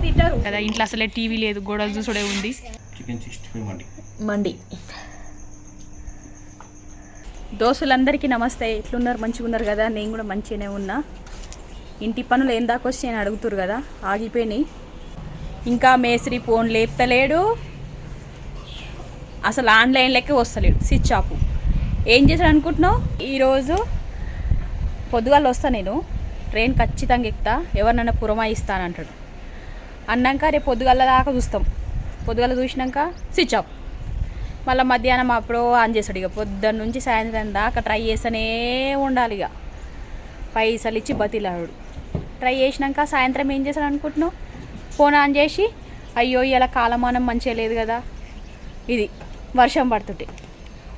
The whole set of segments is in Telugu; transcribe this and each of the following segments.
తింటారు. కదా ఇంట్లో అసలే టీవీ లేదు గోడలు చూసుడే ఉంది. Chicken sixty five mandi. Mandi. దోస్తులందరికీ నమస్తే. ఎట్లున్నారు? మంచిగా ఉన్నారు కదా? నేను కూడా మంచిగానే ఉన్నా. ఇంటి పనులు ఏం దాకా వచ్చి నేను అడుగుతురు కదా? ఆగిపోయినాయి. ఇంకా మేస్త్రి ఫోన్ లేపుతలేడు. అసలు ఆన్లైన్లోకే వస్తలేడు స్విచ్ ఆఫ్. ఏం చేశాడు అనుకుంటున్నావు? ఈరోజు పొద్దుగాల వస్తా నేను. ట్రైన్ ఖచ్చితంగా ఎక్కుతా. ఎవరినైనా పురమాయిస్తానంటాడు అన్నాక రేపు పొద్దుగల దాకా చూస్తాం. పొద్దుగల చూసినాక స్విచ్ ఆఫ్ మళ్ళీ మధ్యాహ్నం అప్పుడు ఆన్ చేస్తాడు ఇక. పొద్దున్న నుంచి సాయంత్రం దాకా ట్రై చేస్తూనే ఉండాలి ఇక. పైసలు ఇచ్చి బతిలాడు. ట్రై చేసినాక సాయంత్రం ఏం చేస్తాడు అనుకుంటున్నావు? ఫోన్ ఆన్ చేసి అయ్యో ఇలా కాలమానం మంచిగా లేదు కదా. ఇది వర్షం పడుతుంటే.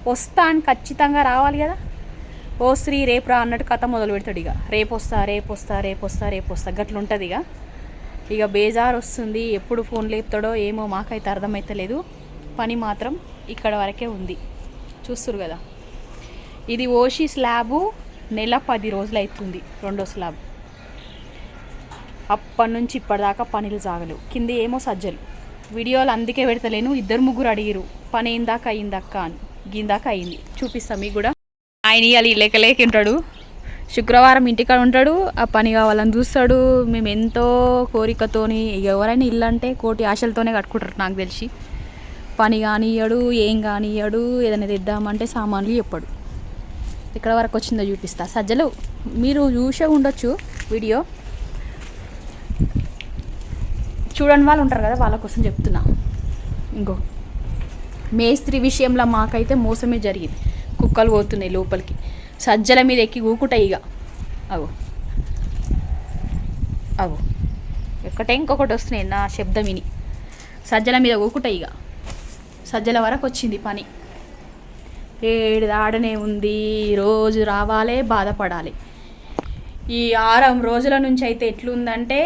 వస్తా అని ఖచ్చితంగా రావాలి కదా. ఓ శ్రీ రేపు రా అన్నట్టు కథ మొదలు పెడతాడు ఇక. రేపు వస్తా రేపు వస్తా రేపు వస్తా రేపు వస్తా గట్లుంటుంది ఇక. ఇక బేజార్ వస్తుంది. ఎప్పుడు ఫోన్ లేపుతాడో ఏమో మాకైతే అర్థమైతలేదు. పని మాత్రం ఇక్కడ వరకే ఉంది. చూస్తురు కదా. ఇది ఓషి స్లాబు. నెల పది రోజులు అవుతుంది రెండో స్లాబ్. అప్పటి నుంచి ఇప్పటిదాకా పనులు సాగలేవు కింద ఏమో సజ్జలు. వీడియోలు అందుకే పెడతలేను. ఇద్దరు ముగ్గురు అడిగిరు పని అయిందాక అయిందక్క? అని. గిందాక అయింది. చూపిస్తాం మీకు కూడా. ఆయన ఇవాళ లేక లేకుంటాడు. శుక్రవారం ఇంటికాడ ఉంటాడు ఆ పని కావాలని చూస్తాడు. మేము ఎంతో కోరికతోని ఎవరైనా ఇల్లు అంటే కోటి ఆశలతోనే కట్టుకుంటారు నాకు తెలిసి. పని కానియ్యడు ఏం కానియ్యడు ఏదైనా తెద్దామంటే సామాన్లు చెప్పాడు. ఇక్కడ వరకు వచ్చిందో చూపిస్తా. సజ్జలు మీరు చూసే ఉండొచ్చు వీడియో. చూడని వాళ్ళు ఉంటారు కదా వాళ్ళ కోసం చెప్తున్నా. ఇంకో. మేస్త్రి విషయంలో మాకైతే మోసమే జరిగింది. కుక్కలు పోతున్నాయి లోపలికి. సజ్జల మీద ఎక్కి ఊకుటాయి ఇక అగో. అగో. ఒక్కటే ఇంకొకటి వస్తున్నాయి నా శబ్దం విని. సజ్జల మీద ఊకుటాయి ఇక సజ్జల వరకు వచ్చింది పని. ఏడు దాడనే ఉంది రోజు రావాలే బాధపడాలి. ఈ ఆరం రోజుల నుంచి అయితే ఎట్లుందంటే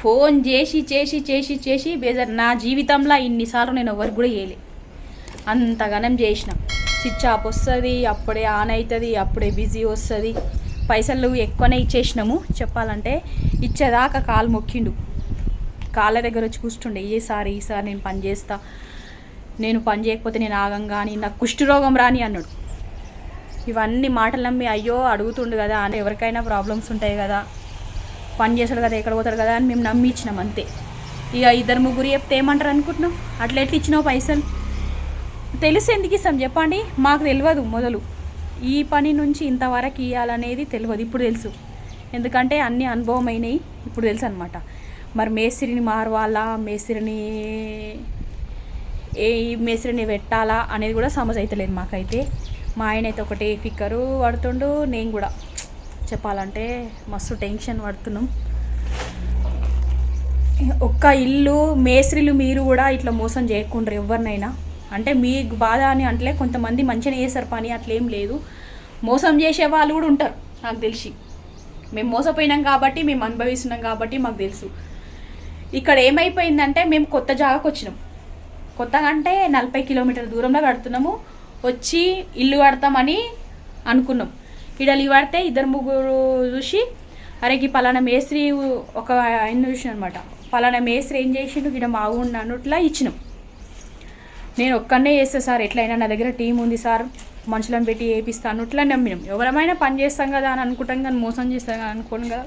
ఫోన్ చేసి చేసి చేసి చేసి బేజార్ నా జీవితంలో ఇన్నిసార్లు నేను ఎవరికి కూడా చేయలే. అంతగానం చేసినాం. స్విచ్ ఆఫ్ వస్తుంది అప్పుడే ఆన్ అవుతుంది అప్పుడే బిజీ వస్తుంది. పైసలు ఎక్కువనే ఇచ్చేసినాము. చెప్పాలంటే ఇచ్చేదాకా కాలు మొక్కిండు. కాళ్ళ దగ్గర వచ్చి కూర్చుండే ఈసారి ఈసారి నేను పని చేస్తా. నేను పని చేయకపోతే నేను ఆగం కానీ నాకు కుష్ఠరోగం రాని అన్నాడు. ఇవన్నీ మాటలు నమ్మి అయ్యో అడుగుతుండు కదా అని ఎవరికైనా ప్రాబ్లమ్స్ ఉంటాయి కదా. పని చేస్తాడు కదా ఎక్కడ పోతాడు కదా అని మేము నమ్మి ఇచ్చినాం అంతే. ఇక ఇద్దరు ముగ్గురు చెప్తే ఏమంటారు అనుకుంటున్నాం? అట్లా ఎట్లా ఇచ్చినావు పైసలు? తెలిసి ఎందుకు ఇస్తాం చెప్పండి? మాకు తెలియదు మొదలు. ఈ పని నుంచి ఇంతవరకు ఇవ్వాలనేది తెలియదు ఇప్పుడు తెలుసు. ఎందుకంటే అన్ని అనుభవం అయినాయి ఇప్పుడు తెలుసు అనమాట మరి మేస్త్రిని మారవాలా? మేస్త్రిని ఏ ఈ మేస్త్రిని పెట్టాలా అనేది కూడా సమస్య అవుతలేదు మాకైతే. మా ఆయన అయితే ఒకటే ఫిక్కరు పడుతుండు నేను కూడా. చెప్పాలంటే మస్తు టెన్షన్ పడుతున్నాం. ఒక్క ఇల్లు మేస్త్రిలు మీరు కూడా ఇట్లా మోసం చేయకుండా ఎవరినైనా. అంటే మీ బాధ అని అంటే కొంతమంది మంచిగా చేస్తారు పని అట్లేం లేదు. మోసం చేసే వాళ్ళు కూడా ఉంటారు నాకు తెలిసి. మేము మోసపోయినాం కాబట్టి మేము అనుభవిస్తున్నాం కాబట్టి మాకు తెలుసు. ఇక్కడ ఏమైపోయిందంటే మేము కొత్త జాగాకు వచ్చినాం. కొత్తగా అంటే నలభై కిలోమీటర్ల దూరంలో కడుతున్నాము. వచ్చి ఇల్లు కడతామని అనుకున్నాం. ఇక్కడ పడితే ఇద్దరు ముగ్గురు చూసి అరే ఈ పలానా మేస్త్రి ఒక ఆయన చూసిన అనమాట పలానా మేస్త్రి ఏం చేసిండు? ఇక్కడ బాగుండు అన్నట్లా ఇచ్చినాం. నేను ఒక్కనే చేస్తా సార్. ఎట్లయినా నా దగ్గర టీం ఉంది సార్. మనుషులను పెట్టి వేపిస్తాను ఇట్లా నమ్మినాం. ఎవరమైనా పని చేస్తాం కదా అని అనుకుంటాం కానీ మోసం చేస్తాం కదా అనుకోను కదా.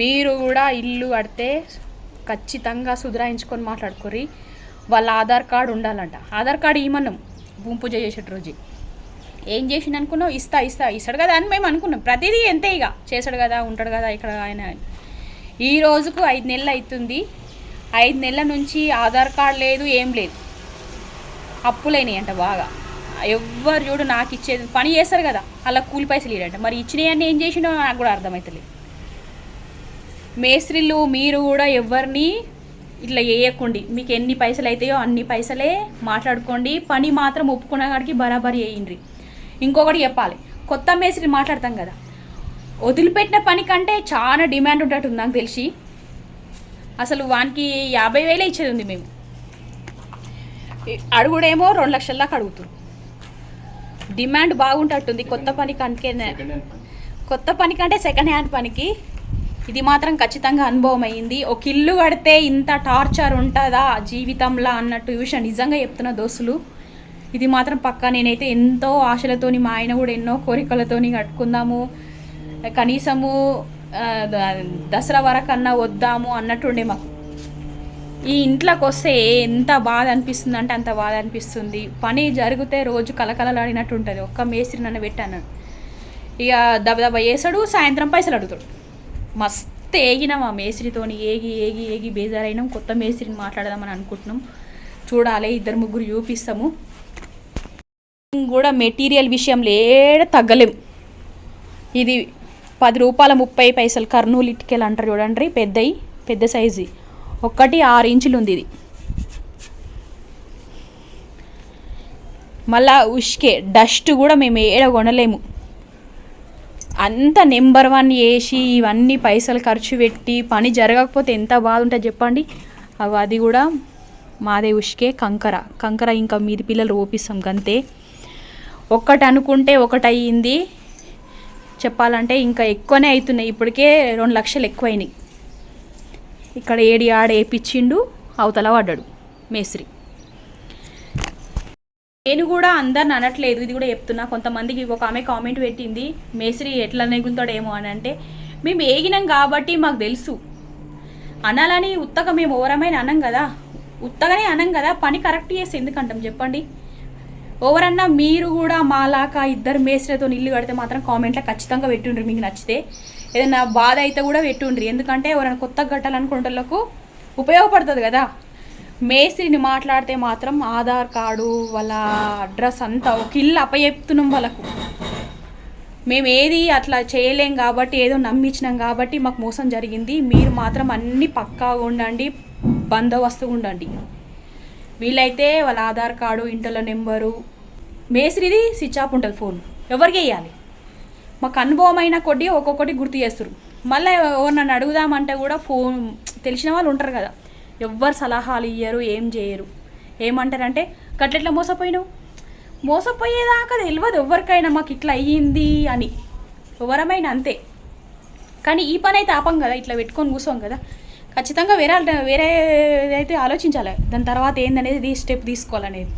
మీరు కూడా ఇల్లు కడితే ఖచ్చితంగా సుధరాయించుకొని మాట్లాడుకోరి వాళ్ళ ఆధార్ కార్డు ఉండాలంట. ఆధార్ కార్డు ఇవ్వమన్నాం భూమి పూజ చేసేట రోజు. ఏం చేసిండు అనుకున్నావు? ఇస్తా ఇస్తా. ఇస్తాడు కదా అని మేము అనుకున్నాం. ప్రతిదీ ఎంతే ఇక. చేశాడు కదా ఉంటాడు కదా ఇక్కడ ఆయన. ఈ రోజుకు ఐదు నెలలు అవుతుంది. ఐదు నెలల నుంచి ఆధార్ కార్డు లేదు ఏం లేదు. అప్పులైనాయి అంట బాగా. ఎవ్వరు చూడు నాకు ఇచ్చేది పని చేస్తారు కదా అలా కూలి పైసలు ఇవ్వడంట మరి ఇచ్చినవన్నీ ఏం చేసినా నాకు కూడా అర్థమవుతలేదు మేస్త్రీలు మీరు కూడా ఎవరిని ఇట్లా వేయకండి మీకు ఎన్ని పైసలు అవుతాయో అన్ని పైసలే మాట్లాడుకోండి. పని మాత్రం ఒప్పుకున్న కాడికి బరాబరి వేయండి ఇంకొకటి చెప్పాలి కొత్త మేస్త్రి మాట్లాడతాం కదా. వదిలిపెట్టిన పని కంటే చాలా డిమాండ్ ఉంటట్టు నాకు తెలిసి. అసలు వానికి యాభై వేలే ఇచ్చేది ఉంది మేము. అడుగుడేమో రెండు లక్షల దాకా అడుగుతారు. డిమాండ్ బాగుంటట్టుంది కొత్త పని కంటే కొత్త పని కంటే సెకండ్ హ్యాండ్ పనికి ఇది మాత్రం ఖచ్చితంగా అనుభవం అయింది ఒక ఇల్లు కడితే ఇంత టార్చర్ ఉంటుందా జీవితంలో అన్నట్టు విషయం నిజంగా చెప్తున్న దోస్తులు. ఇది మాత్రం పక్కా నేనైతే ఎంతో ఆశలతోని మా ఆయన కూడా ఎన్నో కోరికలతోని కట్టుకుందాము. కనీసము దసరా వరకన్నా వద్దాము అన్నట్టుండే మాకు. ఈ ఇంట్లోకి వస్తే ఎంత బాధ అనిపిస్తుంది అంటే అంత బాధ అనిపిస్తుంది పని జరిగితే రోజు కలకలలాడినట్టు ఉంటుంది ఒక్క మేస్త్రి నన్ను పెట్టాను. ఇక దెబ్బ దెబ్బ వేసాడు సాయంత్రం పైసలు అడుగుతాడు. మస్తు ఏగినాం ఆ మేస్త్రితోని. ఏగి ఏగి ఏగి బేజారైనాం. కొత్త మేస్త్రిని మాట్లాడదామని అనుకుంటున్నాం. చూడాలి ఇద్దరు ముగ్గురు చూపిస్తాము. కూడా మెటీరియల్ విషయంలో ఏడ తగ్గలేం. ఇది పది రూపాయల ముప్పై పైసలు కర్నూలు ఇటుకెళ్ళి అంటారు చూడండి పెద్దవి పెద్ద సైజు. ఒక్కటి ఆరు ఇంచులు ఉంది ఇది. మళ్ళా ఉష్కే డస్ట్ కూడా మేము ఏడ కొనలేము. అంత నెంబర్ వన్ వేసి ఇవన్నీ పైసలు ఖర్చు పెట్టి పని జరగకపోతే ఎంత బాధ ఉంటుంది చెప్పండి? అవి అది కూడా మాదే ఉష్కే కంకర. కంకర ఇంకా మీది పిల్లలు ఓపిస్తాం కంతే ఒక్కటి అనుకుంటే ఒకటి అయ్యింది చెప్పాలంటే ఇంకా ఎక్కువనే అవుతున్నాయి. ఇప్పటికే రెండు లక్షలు ఎక్కువైనాయి. ఇక్కడ ఏడి ఆడ వేపించిండు అవతల పడ్డాడు మేస్త్రి. నేను కూడా అందరిని అనట్లేదు ఇది కూడా చెప్తున్నా. కొంతమందికి ఒక ఆమె కామెంట్ పెట్టింది మేస్త్రి ఎట్లా నెగులుతాడేమో అని అంటే మేము ఏగినాం కాబట్టి మాకు తెలుసు. అనాలని ఉత్తగా మేము ఓవరమైన అనం కదా? ఉత్తగానే అనం కదా? పని కరెక్ట్ చేసి ఎందుకంటాం చెప్పండి. ఎవరన్నా మీరు కూడా మాలాక ఇద్దరు మేస్త్రితో ఇల్లు కడితే మాత్రం కామెంట్లో ఖచ్చితంగా పెట్టుండ్రి మీకు నచ్చితే. ఏదైనా బాధ అయితే కూడా పెట్టుండ్రి. ఎందుకంటే ఎవరైనా కొత్తగా కట్టాలనుకుంటోళ్ళకు ఉపయోగపడుతుంది కదా. మేస్త్రిని మాట్లాడితే మాత్రం ఆధార్ కార్డు వాళ్ళ అడ్రస్ అంతా ఒక ఇల్లు అప్పచెప్తున్నాం వాళ్ళకు. మేము ఏది అట్లా చేయలేం కాబట్టి ఏదో నమ్మించినాం కాబట్టి మాకు మోసం జరిగింది. మీరు మాత్రం అన్నీ పక్కాగా ఉండండి బందోబస్తుగా ఉండండి. వీళ్ళైతే వాళ్ళ ఆధార్ కార్డు ఇంట్లో నెంబరు మేస్త్రిది స్విచ్ ఆఫ్ ఉంటుంది ఫోన్ ఎవరికి వేయాలి? మాకు అనుభవం అయిన కొద్ది ఒక్కొక్కటి గుర్తు చేస్తారు మళ్ళీ ఎవరినన్ను అడుగుదామంటే కూడా ఫోన్ తెలిసిన వాళ్ళు ఉంటారు కదా. ఎవ్వరు సలహాలు ఇయ్యరు ఏం చేయరు. ఏమంటారంటే గట్లెట్లా మోసపోయినావు? మోసపోయేదాకా తెలియదు ఎవరికైనా మాకు ఇట్లా అయ్యింది అని. ఎవరమైనా అంతే. కానీ ఈ పని అయితే ఆపం కదా ఇట్లా పెట్టుకొని కూర్చోం కదా. ఖచ్చితంగా వేరే వేరే అయితే ఆలోచించాలి దాని తర్వాత ఏందనేది స్టెప్ తీసుకోవాలనేది.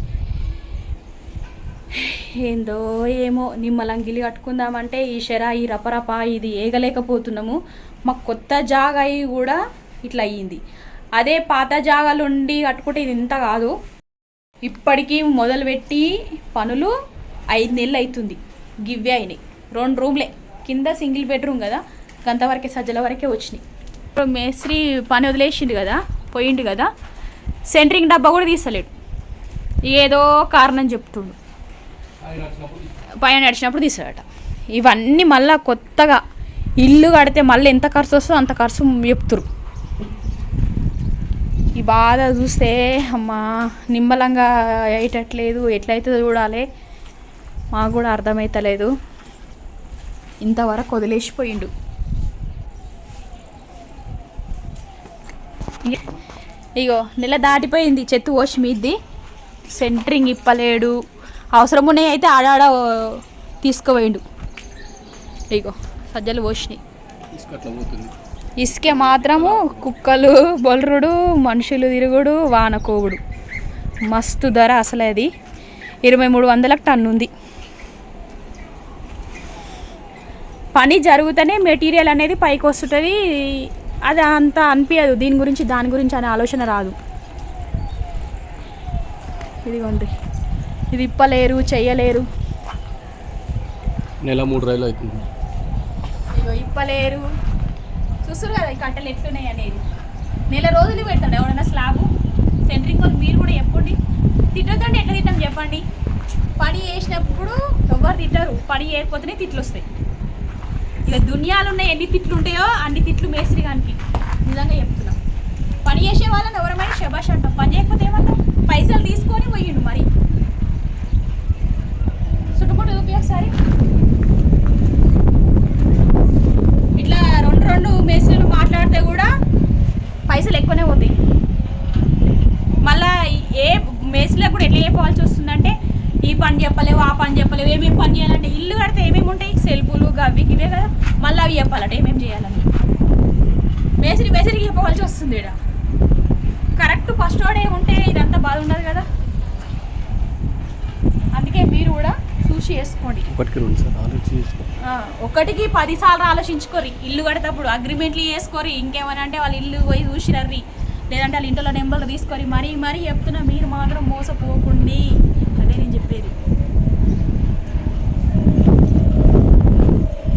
ఏందో ఏమో నిమ్మలంగిలి కట్టుకుందామంటే ఈ షెర ఈ రపరప ఇది ఏగలేకపోతున్నాము. మాకు కొత్త జాగా అయి కూడా ఇట్లా అయ్యింది. అదే పాత జాగాలు ఉండి కట్టుకుంటే ఇది ఇంత కాదు. ఇప్పటికీ మొదలుపెట్టి పనులు ఐదు నెలలు అవుతుంది గివ్వే అయినాయి. రెండు రూమ్లే. కింద సింగిల్ బెడ్రూమ్ కదా. గంతవరకే సజ్జల వరకే వచ్చినాయి. ఇప్పుడు మేస్త్రి పని వదిలేసిండు కదా పోయిండు కదా సెంటరింగ్ డబ్బా కూడా తీస్తలేడు. ఏదో కారణం చెప్తుండు. పైన నడిచినప్పుడు తీసాడట ఇవన్నీ మళ్ళీ కొత్తగా ఇల్లు కడితే మళ్ళీ ఎంత ఖర్చు వస్తుందో అంత ఖర్చు చెప్తురు ఈ బాధ చూస్తే అమ్మా నిమ్మలంగా అయ్యేటట్లేదు ఎట్లయితే చూడాలి. మాకు కూడా అర్థమవుతలేదు ఇంతవరకు వదిలేసిపోయిండు. ఇగో నెల దాటిపోయింది చెత్త పోసి మీది సెంటరింగ్ ఇప్పలేడు. అవసరం ఉన్నాయి అయితే ఆడాడ తీసుకుపోయిండు. ఇగో సజ్జలు పోసినాయి ఇసుక మాత్రము కుక్కలు బొలరుడు మనుషులు తిరుగుడు వానకోవుడు మస్తు ధర అసలు అది ఇరవై మూడు వందలకు టన్ను ఉంది. పని జరుగుతూనే మెటీరియల్ అనేది పైకి వస్తుంటుంది అది అంత అనిపించదు దీని గురించి దాని గురించి అనే ఆలోచన రాదు. ఇదిగోండి. ఇది ఇప్పలేరు చెయ్యలేరు. నెల మూడు రైలు అవుతుంది. ఇగో ఇప్పలేరు. చూస్తారు కదా ఈ కట్టలు ఎట్లున్నాయి అనేది. నెల రోజులు పెడతాడు ఎవడన్నా స్లాబ్ సెంట్రింగ్ వాళ్ళు మీరు కూడా చెప్పండి. తిట్టొద్దండి ఎట్లా తిట్టాం చెప్పండి. పని చేసినప్పుడు ఎవరు తిట్టరు. పని చేయకపోతేనే తిట్లు వస్తాయి. ఇక దునియాలు ఉన్నాయి ఎన్ని తిట్లు ఉంటాయో అన్ని తిట్లు మేస్త్రి గానికి. నిజంగా చెప్తున్నాం. పని చేసే వాళ్ళని ఎవరమైనా శబాష్ అంటాం. పని చేయకపోతే ఏమంటాం పైసలు తీసుకొని పోయిండు మరి. చుట్టుముట్టు చూపి ఒకసారి. ఇట్లా రెండు రెండు మేస్త్రీలు మాట్లాడితే కూడా పైసలు ఎక్కువనే పోతాయి. మళ్ళా ఏ మేస్త్రీలకు కూడా ఎట్లా చెప్పవలసి వస్తుందంటే ఈ పని చెప్పలేవు ఆ పని చెప్పలేవు ఏమేమి పని చేయాలంటే ఇల్లు కడితే ఏమేమి ఉంటాయి? సెల్ఫులు గవ్వికి ఇవే కదా. మళ్ళీ అవి చెప్పాలంటే ఏమేమి చేయాలని. మేసిరి మేసిరికి చెప్పవలసి వస్తుంది ఇక్కడ కరెక్ట్ ఫస్ట్ వాడే ఉంటే ఇదంతా బాధ ఉండదు కదా. అందుకే మీరు కూడా చూసి వేసుకోండి ఒకటికి పది సార్లు ఆలోచించుకోరి ఇల్లు కడేటప్పుడు అగ్రిమెంట్లు చేసుకోరి ఇంకేమని అంటే వాళ్ళ ఇల్లు పోయి చూసిరర్రి లేదంటే వాళ్ళ ఇంట్లో నెంబర్లు తీసుకొని మరీ మరీ చెప్తున్నా మీరు మాత్రం మోసపోకండి అదే నేను చెప్పేది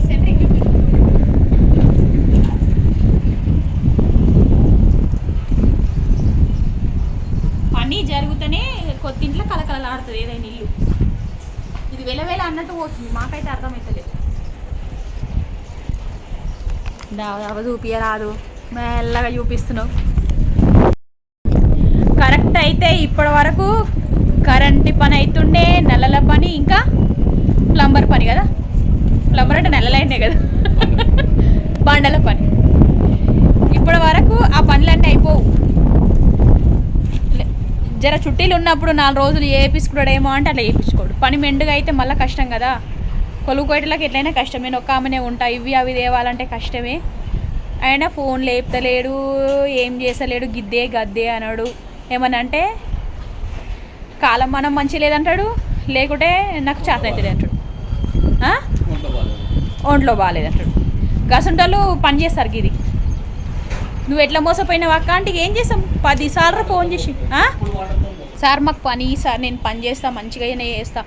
సెంట్రింగ్ చూపి. పని జరుగుతూనే కొత్త ఇంట్లో కలకలలాడుతుంది ఏదైనా ఇల్లు ఇది వెలవేల అన్నట్టు పోతుంది మాకైతే అర్థమవుతలేదు దాదాపు చూపియరాదు మెల్లగా చూపిస్తున్నావు. కరెక్ట్ అయితే ఇప్పటి వరకు కరెంటు పని అవుతుండే నెలల పని ఇంకా ప్లంబర్ పని కదా? ప్లంబర్ అంటే నెలలైనే కదా? బండల పని. ఇప్పటి వరకు ఆ పనులన్నీ అయిపోవు. జర చుట్టీలు ఉన్నప్పుడు నాలుగు రోజులు ఏపించుకున్నాడేమో అంటే అట్లా వేయించుకోడు పని మెండుగా అయితే మళ్ళీ కష్టం కదా? కొలువు కోయటలకు ఎట్లయినా కష్టమే. నేను ఒక్క ఆమెనే ఉంటా. ఇవి అవి తేవాలంటే కష్టమే. ఆయన ఫోన్ లేపుతలేడు ఏం చేస్తలేడు గిద్దే గద్దే అన్నాడు ఏమని అంటే కాలం మనం మంచి లేదంటాడు లేకుంటే నాకు చేత అవుతుంది అంటాడు. ఒంట్లో బాగాలేదు బాగాలేదంటాడు గసంటోళ్ళు పని చేస్తారు ఇది నువ్వు ఎట్లా మోసపోయినావు అక్క? అంటే ఏం చేస్తాం? పదిసార్లు ఫోన్ చేసి సార్ మాకు పని సార్ నేను పని చేస్తా మంచిగా చేస్తా.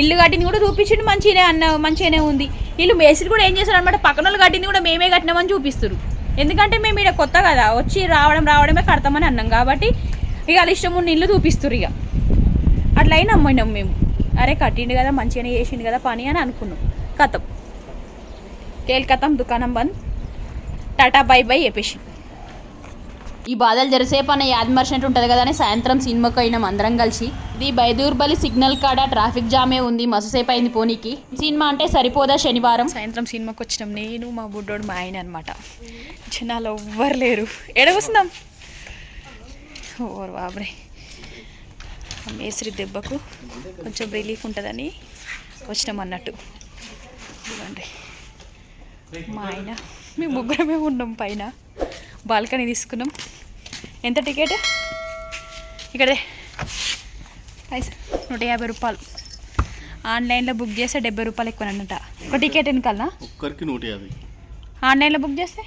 ఇల్లు కట్టింది కూడా చూపించిండు మంచిగానే అన్న మంచిగానే ఉంది. వీళ్ళు మేస్త్రి కూడా ఏం చేశారు అనమాట పక్కన వాళ్ళు కట్టింది కూడా మేమే కట్టినామని చూపిస్తారు ఎందుకంటే మేము ఇక్కడ కొత్త కదా వచ్చి రావడం రావడమే కడతామని అన్నాం కాబట్టి ఇక వాళ్ళ ఇష్టం ఉన్న ఇల్లు చూపిస్తారు ఇక. అట్లా అయినా నమ్మినాం మేము. అరే కట్టిండు కదా మంచిగానే చేసిండు కదా పని అని అనుకున్నాం. కథం. కేల్కతం దుకాణం బంద్. టాటా బై బై చెప్పేసి ఈ బాధలు జరిసేపు అన్న యాదమర్చినట్టు ఉంటుంది కదా అని సాయంత్రం సినిమాకి అయినాం అందరం కలిసి. ఇది బైదూర్బలి సిగ్నల్ కాడ ట్రాఫిక్ జామే ఉంది మస్తుసేపు అయింది పోనీకి. సినిమా అంటే సరిపోదా శనివారం? సాయంత్రం సినిమాకి వచ్చినాం. నేను మా బుడ్డోడు మా ఆయన అనమాట జనాలు ఎవ్వరు లేరు. ఎడగొస్తున్నాం ఓర్ బాబ్రే ఆ మేస్త్రి దెబ్బకు కొంచెం రిలీఫ్ ఉంటుందని వచ్చినాం అన్నట్టు. మా ఆయన మేము ముగ్గురమే ఉన్నాం పైన. బాల్కనీ తీసుకున్నాం. ఎంత టికెట్? ఇక్కడే. నూట యాభై రూపాయలు. ఆన్లైన్లో బుక్ చేస్తే డెబ్బై రూపాయలు ఎక్కువ అన్నట ఒక టికెట్ వెనకాలనా? ఒక్కరికి నూట యాభై. ఆన్లైన్లో బుక్ చేస్తే?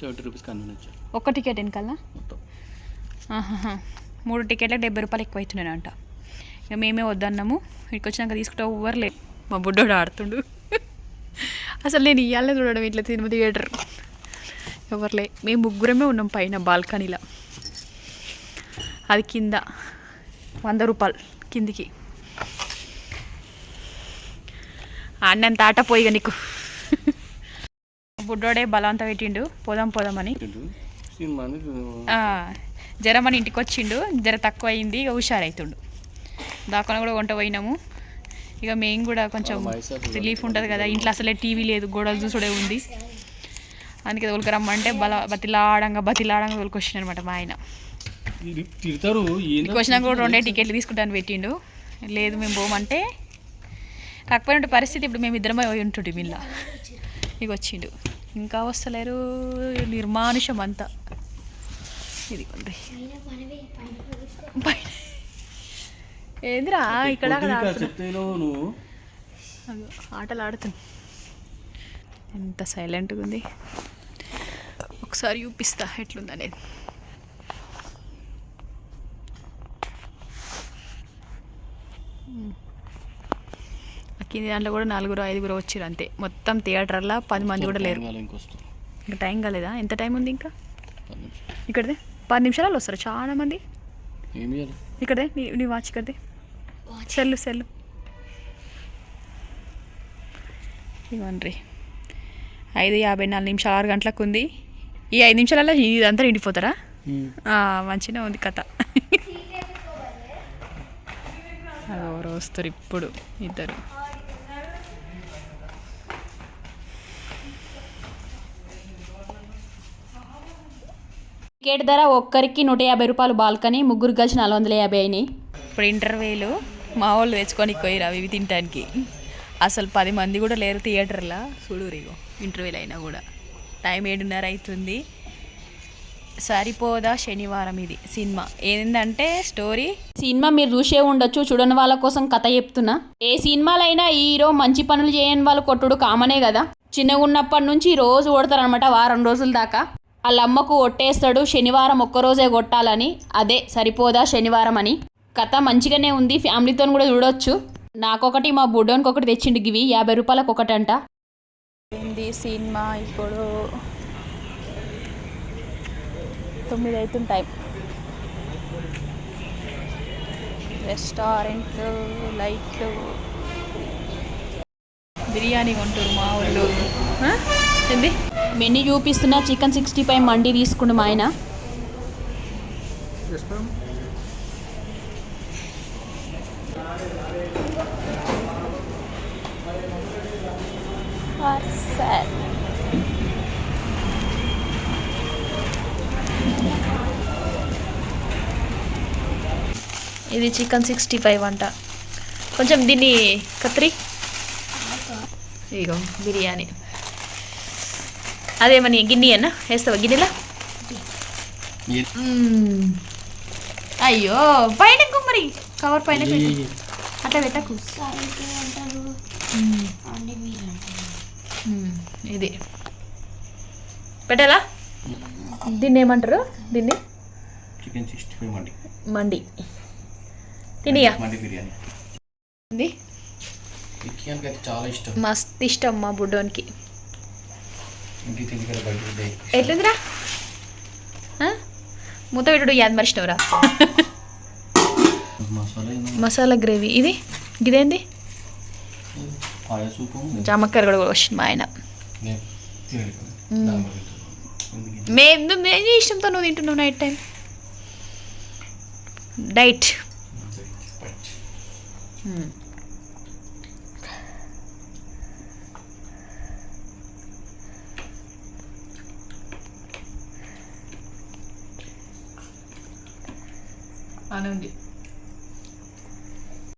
సెవెంటీ రూపీస్ ఒక్క టికెట్ ఆహాహా. మూడు టికెట్లకు డెబ్బై రూపాయలు ఎక్కువ అవుతున్నాయంట ఇక మేమే వద్దన్నాము. ఇక్కడికి వచ్చినాక తీసుకుంటా ఎవ్వరు లేదు మా బుడ్డోడు ఆడుతుండు. అసలు నేను ఇయ్యాలే చూడడం ఇట్లా సినిమా థియేటర్. ఎవరులే మేము ముగ్గురమే ఉన్నాం పైన బాల్కనీలో. అది కింద. వంద రూపాయలు కిందికి. ఆడినంత ఆట పోయిగా నీకు. బుడ్డోడే బలవంతం పెట్టిండు. పోదాం పోదామని. జ్వరం మన ఇంటికి వచ్చిండు. జ్వర తక్కువ అయింది ఇక హుషారైతుండు. దాకా కూడా వంట పోయినాము. ఇక మేము కూడా కొంచెం రిలీఫ్ ఉంటుంది కదా. ఇంట్లో అసలే టీవీ లేదు. గోడలు చూసుడే ఉంది. అందుకే తోలుకు రమ్మంటే బల బతిలాడంగా బతిలాడంగా తోలుకొచ్చిండు అనమాట మా ఆయన. తిరి- తిడతారు కూడా రెండే టికెట్లు తీసుకుంటాను పెట్టిండు. లేదు మేము పోమంటే కాకపోయిన పరిస్థితి ఇప్పుడు మేము ఇద్దరమే పోయి ఉంటుండే మిల్ల. ఇక వచ్చిండు. ఇంకా వస్తలేరు నిర్మానుషం అంతా. ఇది పైన. ఏందిరా ఇక్కడ ఆటలు ఆడుతున్నా. ఎంత సైలెంట్గా ఉంది. ఒకసారి చూపిస్తా ఎట్లుందనేది. ఆ కింది దాంట్లో కూడా నలుగురు ఐదుగురు వచ్చారు అంతే. మొత్తం థియేటర్లో పది మంది కూడా లేరు. ఇంకా టైం కాలేదా? ఎంత టైం ఉంది ఇంకా. ఇక్కడదే? పది నిమిషాలు వస్తారు? చాలా మంది. ఇక్కడే నీ నీ వాచ్ ఇక్కడదే? Cell cell. ఇవ్వండి ఐదు యాభై నాలుగు నిమిషాలు ఆరు గంటలకు ఉంది. ఈ ఐదు నిమిషాలలో ఇదంతా నిండిపోతారా? మంచిగా ఉంది కథ. ఎవరు వస్తారు ఇప్పుడు ఇద్దరు. టికెట్ ధర ఒక్కరికి నూట యాభై రూపాయలు బాల్కనీ ముగ్గురు కలిసి నాలుగు వందల యాభై అయినాయి. ఇప్పుడు ఇంటర్వేలు మా వాళ్ళు తెచ్చుకొని పోయిరా ఇవి తినడానికి అసలు పది మంది కూడా లేరు థియేటర్లో. చూడురు ఇగో అయినా కూడా. టైం ఏడున్నర అవుతుంది సరిపోదా శనివారం ఇది సినిమా. ఏంటంటే స్టోరీ? సినిమా మీరు చూసే ఉండొచ్చు చూడని వాళ్ళ కోసం కథ చెప్తున్నా. ఏ సినిమాలైనా హీరో మంచి పనులు చేయని వాళ్ళు కొట్టుడు కామనే కదా. చిన్నగా ఉన్నప్పటి నుంచి రోజు కొడతారనమాట వారం రోజుల దాకా. వాళ్ళ అమ్మకు కొట్టేస్తాడు శనివారం ఒక్కరోజే కొట్టాలని. అదే సరిపోదా శనివారం అని. కథ మంచిగానే ఉంది ఫ్యామిలీతో కూడా చూడొచ్చు. నాకొకటి మా బుడ్డోనికి ఒకటి తెచ్చిండు గివి. యాభై రూపాయలకు ఒకటంట ఏంది సినిమా ఇప్పుడు? తొమ్మిది అవుతుంది టైం రెస్టారెంట్లు లైట్లు. బిర్యానీ కొంటారు మా ఊళ్ళో? ఏంది? మెన్యూ చూపిస్తున్నా. చికెన్ సిక్స్టీ ఫైవ్ మండి తీసుకుండు మా ఆయన. Parcel. ఇది చికెన్ సిక్స్టీ ఫైవ్ అంట. కొంచెం దీన్ని కత్రి. ఇగో బిర్యానీ. అదేమని గిన్నె అన్న? వేస్తావా గిన్నెలా. అయ్యో పైన మరి. కవర్ పైన పెట్టు. అట్లా పెట్టకు. ఇది. పెట్టాలా? దీన్ని ఏమంటారు? దీన్ని? Chicken sixty five mandi. Mandi. తినియా? మండి బిర్యానీ. అయితే చాలా ఇష్టం. మస్త్ ఇష్టం మా బుడ్డోనికి. ఎట్లుందిరా? మూత పెట్టుడు యాద్ మర్చినవరా మసాలా గ్రేవీ. ఇది? ఇదేంది? జామక్కర కూడా వచ్చింది మా ఆయన నేను తినడు కదా. మ్మ్. దాని వల్ల తింటాను. ఎందుకు? మేము మేము ఇష్టంతో నువ్వు తింటున్నావు నైట్ టైం డైట్ బయట. అని ఉంది